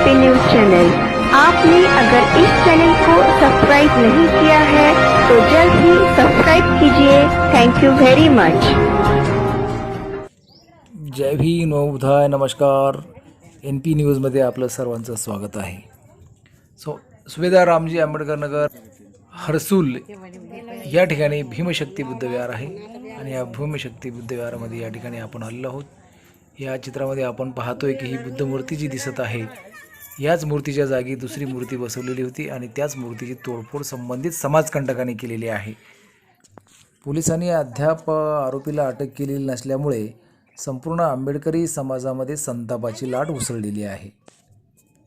P news channel आपने अगर इस चैनल को सब्सक्राइब नहीं किया है तो जल्द ही सब्सक्राइब कीजिए। थैंक यू वेरी मच जय भीम नवोदय नमस्कार। एन पी न्यूजमध्ये आपलं सर्वांचं स्वागत आहे। सो सुभेदार रामजी आंबेडकर नगर हर्सूल या ठिकाणी भीमशक्ती बुद्धविहार आहे आणि या भीमशक्ती बुद्धविहारामध्ये या ठिकाणी आपण आलेलो आहोत. या चित्रामध्ये आपण पाहतोय की ही बुद्ध मूर्ती जी दिसत आहे याच मूर्तीच्या जागी दुसरी मूर्ती बसवलेली होती आणि त्याच मूर्तीची तोडफोड संबंधित समाजकंटकाने केलेली आहे. पोलिसांनी अद्याप आरोपीला अटक केलेली नसल्यामुळे संपूर्ण आंबेडकरी समाजामध्ये संतापाची लाट उसळलेली आहे.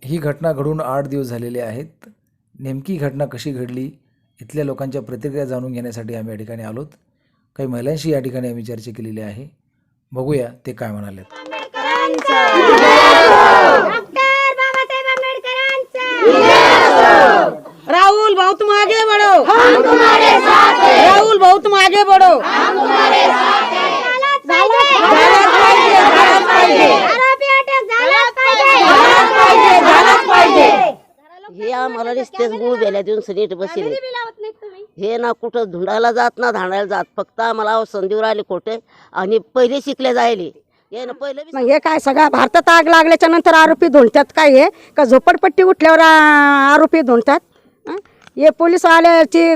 ही घटना घडून आठ दिवस झालेले आहेत. नेमकी घटना कशी घडली इथल्या लोकांच्या प्रतिक्रिया जाणून घेण्यासाठी आम्ही या ठिकाणी आलोत. काही महिलांशी या ठिकाणी आम्ही चर्चा केलेली आहे. बघूया ते काय म्हणाले राहुल भाऊ तुम आगे बढ़ो हम तुम्हारे साथ हैं राहुल भाऊ तुम आगे बढ़ो हम तुम्हारे झालाच पाहिजे आरोपी अटक झालाच पाहिजे. झालाच पाहिजे झालाच पाहिजे. हे आम्हाला नुसतेच गुळ बेल्या देऊन सनीट बसले हे ना कुठं धुंडायला जात ना धांडायला जात. फक्त आम्हाला संधीवर आले खोटे आणि पहिले शिकले जायले. मग हे काय सगळ्या भारतात आग लागल्याच्या नंतर आरोपी धुंडतात काय हे? का झोपडपट्टी उठल्यावर आरोपी धुंडतात हं? पोलीस आल्याची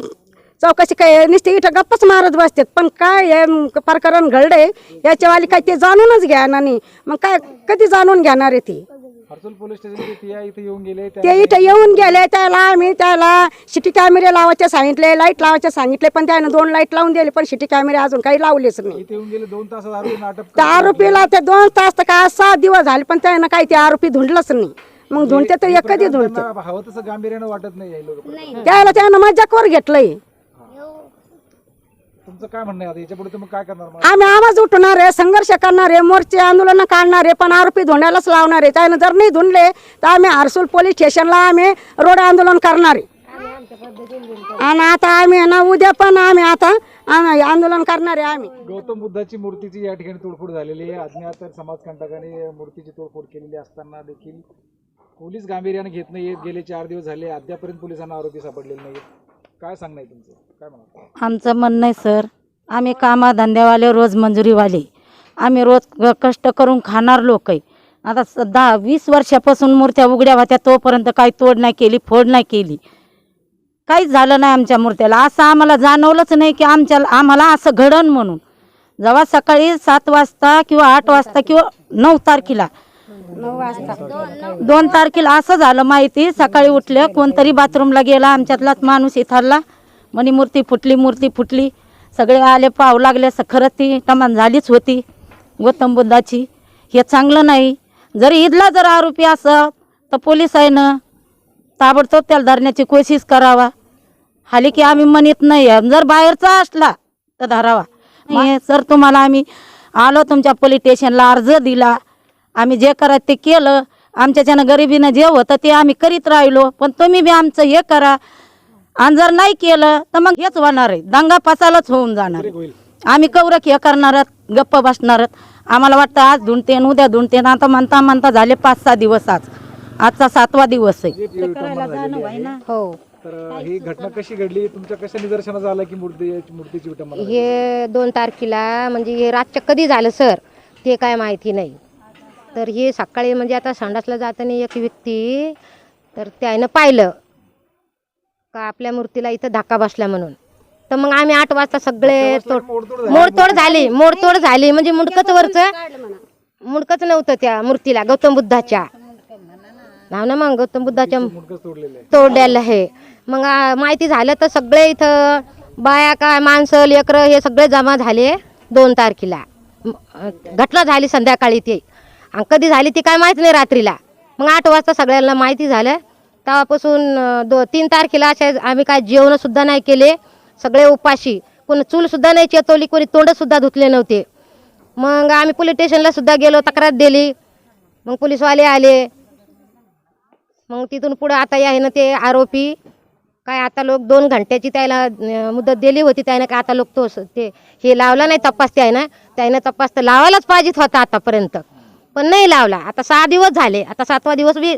चौकशी काय नुसते इथं गप्पच मारत बसतात. पण काय हे प्रकरण घडलंय याच्यावाली काय ते जाणूनच घ्या नाही. मग काय कधी जाणून घेणार आहे ती? हर्सुल पोलीस स्टेशनचे पी आय इथे येऊन गेले ते इथं येऊन गेले त्याला आम्ही त्याला सिटी कॅमेरे लावायचे सांगितले लाइट लावायचे सांगितले पण त्यानं दोन लाइट लावून दिले पण सिटी कॅमेरे अजून काही लावलेच नाही. इथे येऊन गेले दोन तासात आरोपींना अटक त्या आरोपीला ते दोन तास तर काय सहा दिवस झाले पण त्यानं काही ते आरोपी धुंडलंच नाही. मग धुंडते तर एक कधी धुंडते. हवं तसं गांभीर्यानं वाटत नाही लोक त्याला त्यानं मजाकवर घेतलंय. तुमचं काय म्हणणं आहे? आता याच्यापुढे तुम्ही काय करणार आम्ही आवाज उठवणार आहे संघर्ष करणार आहे मोर्चे आंदोलन काढणार आहे पण आरोपी धुंडायलाच लावणार आहे. त्यानं जर नाही धुंडले तर आम्ही हर्सूल पोलीस स्टेशनला आम्ही रोड आंदोलन करणार आहे. आणि आता आम्ही आहे ना उद्या पण आम्ही आता आम्ही आंदोलन करणार आहे आम्ही. गौतम बुद्धाची मूर्तीची या ठिकाणी तोडफोड झालेली आहे. अज्ञात समाजकंटकाने मूर्तीची तोडफोड केलेली असताना देखील पोलीस गांभीर्याने घेत नाही गेले चार दिवस झाले अद्यापर्यंत पोलिसांना आरोपी सापडलेले नाहीत काय सांगणं आहे तुमचं? काय म्हणा आमचं म्हणणं आहे सर आम्ही कामाधंद्यावाले रोज मंजुरीवाले. आम्ही रोज कष्ट करून खाणार लोक आहे आता स- दहा वीस वर्षापासून मूर्त्या उघड्या होत्या तोपर्यंत काही तोड नाही केली फोड नाही केली. काहीच झालं नाही आमच्या मूर्त्याला. असं आम्हाला जाणवलंच नाही की आमच्या आम्हाला असं घडण म्हणून. जेव्हा सकाळी सात वाजता किंवा आठ वाजता किंवा नऊ तारखेला दोन तारखेला असं झालं माहिती. सकाळी उठले कोणतरी बाथरूमला गेला आमच्यातलाच माणूस इथरला. म्हणे मूर्ती फुटली मूर्ती फुटली. सगळे आले पाहू लागले असं खरंच ती टमान झालीच होती गौतम बुद्धाची हे चांगलं नाही. जरी ईदला जर आरोपी असं तर पोलीस आहे ना ताबडतोब त्याला धरण्याची कोशिश करावा. हाली की आम्ही म्हणत नाही. जर बाहेरचा असला तर धरावा. सर तुम्हाला आम्ही आलो तुमच्या पोलीस स्टेशनला अर्ज दिला. आम्ही जे करायचं ते केलं. आमच्याच्यानं गरिबीनं जे होतं ते आम्ही करीत राहिलो. पण तुम्ही बी आमचं हे करा. आणि जर नाही केलं तर मग हेच होणार आहे. दंगा फसालच होऊन जाणार आहे. आम्ही कवरक हे करणार गप्प बसणार आम्हाला वाटतं आज धुंडते आणि उद्या धुंडते आणि आता म्हणता म्हणता झाले पाच सहा दिवस आज. आजचा सातवा दिवस आहे. हो. तर ही घटना कशी घडली? तुमच्या कशा आलं की मूर्ती मूर्तीची? हे दोन तारखेला म्हणजे हे रातच्या कधी झालं सर? ते काय माहिती नाही. तर हे सकाळी म्हणजे आता संडासला जाताना एक व्यक्ती तर त्यानं पाहिलं का आपल्या मूर्तीला इथं धक्का बसला म्हणून. तर मग आम्ही आठ वाजता सगळे तोड मोडतोड झाली. मोडतोड झाली म्हणजे मुंडकच वरचं मुंडकच नव्हतं त्या मूर्तीला गौतम बुद्धाच्या. नाव ना मग गौतम बुद्धाच्या तोडलेलं आहे. मग माहिती झालं तर सगळे इथं बाया काय माणसं लेकरं हे सगळे जमा झाले दोन तारखेला. घटना झाली संध्याकाळी ते. आणि कधी झाली ती काय माहीत नाही रात्रीला. मग आठ वाजता सगळ्यांना माहिती झालं. तेव्हापासून दो तीन तारखेला अशा आम्ही काय जेवणसुद्धा नाही केले. सगळे उपाशी. कोणी चूलसुद्धा नाही चेतवली कोणी तोंडसुद्धा धुतले नव्हते. मग आम्ही पोलीस स्टेशनला सुद्धा गेलो तक्रार दिली. मग पोलीसवाले आले. मग तिथून पुढं आता आहे ना ते आरोपी. काय आता लोक दोन घंट्याची त्याला मुदत दिली होती त्यानं काय आता लोक तो ते हे लावला नाही तपास ते आहे ना त्याने तपास तर लावायलाच पाहिजेत होता आतापर्यंत. पण नाही लावला. आता सहा दिवस झाले. आता सातवा दिवस बी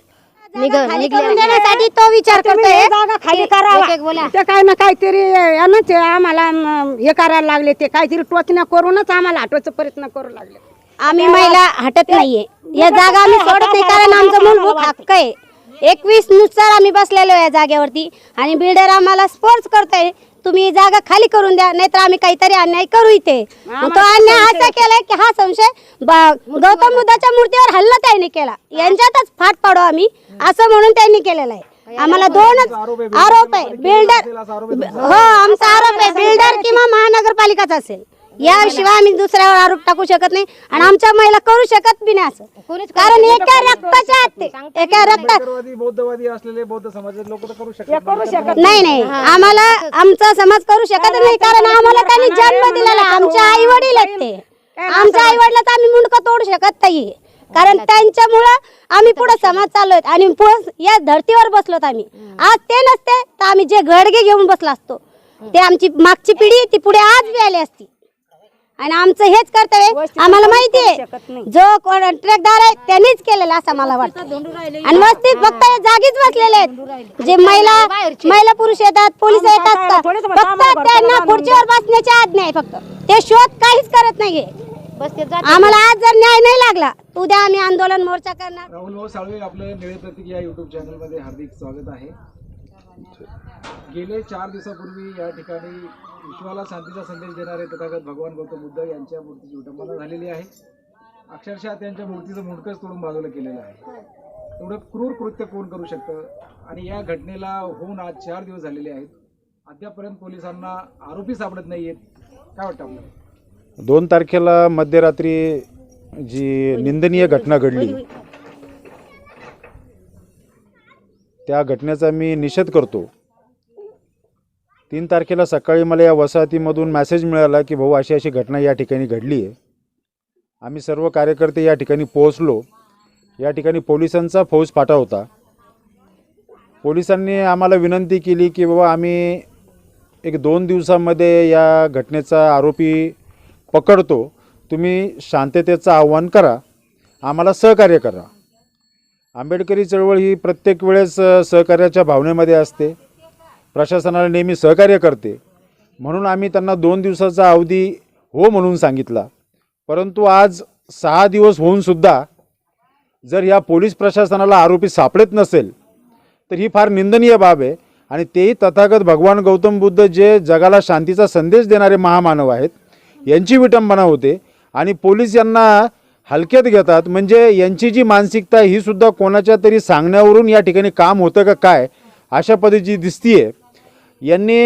निघ खाली निघले करून देण्यासाठी तो विचार तुम्ही करतोय. हे जागा खाली करावा. एक एक बोला. ते काय ना काहीतरी यानं ते आम्हाला हे करायला लागले. ते काहीतरी टोचण्या करूनच आम्हाला हटवायचा प्रयत्न करू लागले. आम्ही महिला हटत नाहीये. या जागा आम्ही सोडत नाही कारण आमचा मूलभूत हक्क आहे. एकवीसनुसार आम्ही बसलेलो आहे या जागेवरती. आणि बिल्डर आम्हाला स्पोर्ट्स करतोय. तुम्ही ही जागा खाली करून द्या नाहीतर आम्ही काहीतरी अन्याय करू इथे. मग तो अन्याय असा केलाय की हा संशय ब- गौतम बुद्धाच्या मूर्तीवर हल्ला त्यांनी केला. यांच्यातच फाट पाडू आम्ही असं म्हणून त्यांनी केलेलं आहे. आम्हाला दोनच आरोप आहे बिल्डर हो आमचा आरोप आहे. बिल्डर किंवा महानगरपालिकाच असेल. याशिवाय आम्ही दुसऱ्यावर आरोप टाकू शकत नाही आणि आमच्या महिला करू शकत बी नाही असं. कारण एका रक्ताच्या आत ते एका रक्ता आंबेडकरवादी बौद्धवादी असलेले बौद्ध समाजाचे लोक तर करू शकतात नाही. नाही आम्हाला आमचा समाज करू शकत नाही कारण आम्हाला त्यांनी जन्म दिलेला आहे. आमचे आई वडील आहेत ते. आमच्या आई वडिलांचा आम्ही मुंडकं तोडू शकत नाही. कारण त्यांच्यामुळं आम्ही पुढे समाज चाललोय. आणि पुढे या धर्तीवर बसलोत आम्ही. आज ते नसते तर आम्ही जे घडगे घेऊन बसलो असतो. ते आमची मागची पिढी ती पुढे आज बी आली असती. आणि आमचं हेच कर्तव्य आम्हाला माहिती आहे. जो कोण ट्रकदार आहे त्यांनीच केलेलं असं मला वाटतं. आणि वस्तीत फक्त जागीच बसलेले आहेत. जे महिला महिला पुरुष येतात पोलीस येतात का? फक्त त्यांना खुर्चीवर बसण्याची आज्ञा आहे फक्त. ते शोध काहीच करत नाहीये. आम्हाला आज जर न्याय नाही लागला उद्या आम्ही आंदोलन मोर्चा करणार. राहुल भाऊ साळवे आपलं निळे प्रतीक या युट्यूब चॅनलमध्ये हार्दिक स्वागत आहे. गेले चार दिवसापूर्वी या ठिकाणी विश्वाला शांतीचा संदेश देणारे तथागत भगवान गौतम बुद्ध यांच्या मूर्तीची विटंबना झालेली आहे. अक्षरशः त्यांच्या मूर्तीचं मुंडकच तोडून बाजूला केलेलं आहे. एवढं क्रूर कृत्य कोण करू शकतं? आणि या घटनेला होऊन आज चार दिवस झालेले आहेत. अद्यापर्यंत पोलिसांना आरोपी सापडत नाही आहेत काय वाटतं आपल्याला? दोन तारखेला मध्यरात्री जी निंदनीय घटना घडली त्या घटनेचा मी निषेध करतो. तीन तारखेला सकाळी मला या वसाहतीमधून मेसेज मिळाला की भाऊ अशी अशी घटना या ठिकाणी घडली आहे. आम्ही सर्व कार्यकर्ते या ठिकाणी पोहोचलो. या ठिकाणी पोलिसांचा फौज फाटा होता. पोलिसांनी आम्हाला विनंती केली की बाबा आम्ही एक दोन दिवसामध्ये या घटनेचा आरोपी पकडतो. तुम्ही शांततेचं आव्हान करा. आम्हाला सहकार्य करा. आंबेडकरी चळवळ ही प्रत्येक वेळेस सहकार्याच्या भावनेमध्ये असते. प्रशासनाला नेहमी सहकार्य करते. म्हणून आम्ही त्यांना दोन दिवसाचा अवधी हो म्हणून सांगितला. परंतु आज सहा दिवस होऊनसुद्धा जर या पोलीस प्रशासनाला आरोपी सापडत नसेल तर ही फार निंदनीय बाब आहे आणि तेही तथागत भगवान गौतम बुद्ध जे जगाला शांतीचा संदेश देणारे महामानव आहेत यांची विटंबना होते आणि पोलीस यांना हलक्यात घेतात. म्हणजे यांची जी मानसिकता ही सुद्धा कोणाच्या तरी सांगण्यावरून या ठिकाणी काम होतं का काय अशा पद्धतीची दिसतीये. यांनी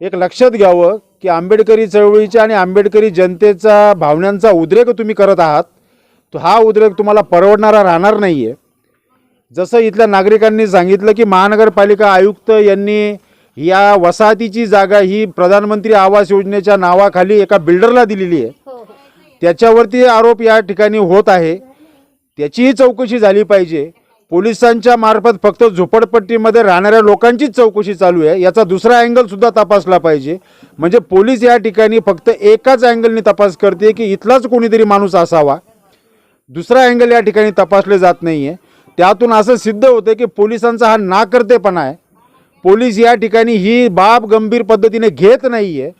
एक लक्षात घ्यावं की आंबेडकरी चळवळीच्या आणि आंबेडकरी जनतेचा भावनांचा उद्रेक तुम्ही करत आहात तो हा उद्रेक तुम्हाला परवडणारा राहणार नाही आहे जसं इथल्या नागरिकांनी सांगितलं की महानगरपालिका आयुक्त यांनी या वसाहतीची जागा ही प्रधानमंत्री आवास योजनेच्या नावाखाली एका बिल्डरला दिलेली आहे. त्याच्यावरती आरोप या ठिकाणी होत आहे. त्याचीही चौकशी झाली पाहिजे. पोलिसांच्या मार्फत फक्त झोपडपट्टीमध्ये राहणाऱ्या लोकांचीच चौकशी चालू आहे. याचा दुसरा अँगलसुद्धा तपासला पाहिजे. म्हणजे पोलीस या ठिकाणी फक्त एकाच अँगलने तपास करते की इथलाच कोणीतरी माणूस असावा. दुसरा अँगल या ठिकाणी तपासले जात नाही आहे त्यातून असं सिद्ध होतं की पोलिसांचा हा नाकर्तेपणा आहे. पोलीस या ठिकाणी ही बाब गंभीर पद्धतीने घेत नाही आहे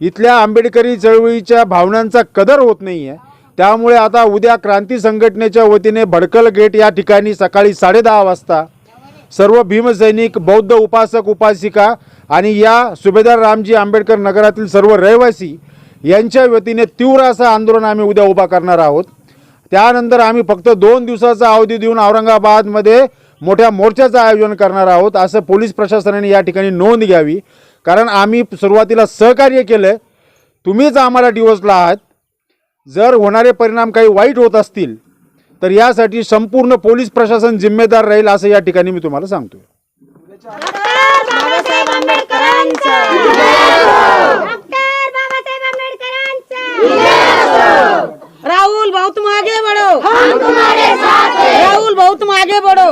इथल्या आंबेडकरी चळवळीच्या भावनांचा कदर होत नाही आहे त्यामुळे आता उद्या क्रांती संघटनेच्या वतीने भडकल गेट या ठिकाणी सकाळी साडेदहा वाजता सर्व भीमसैनिक बौद्ध उपासक उपासिका आणि या सुभेदार रामजी आंबेडकर नगरातील सर्व रहिवासी यांच्या वतीने तीव्र असं आंदोलन आम्ही उद्या उभा करणार आहोत. त्यानंतर आम्ही फक्त दोन दिवसाचा अवधी देऊन औरंगाबादमध्ये मोठ्या मोर्चाचं आयोजन करणार आहोत असं पोलीस प्रशासनाने या ठिकाणी नोंद घ्यावी. कारण आम्ही सुरुवातीला सहकार्य केलं. तुम्हीच आम्हाला डिवसला आहात. जर होणारे परिणाम काही वाईट होत असतील तर यासाठी संपूर्ण पोलीस प्रशासन जिम्मेदार राहील असं या ठिकाणी मी तुम्हाला आंबेडकरांचा. राहुल भाऊ तुम आगे बढ़ो हम तुम्हारे साथ राहुल भाऊ तुम आगे बढ़ो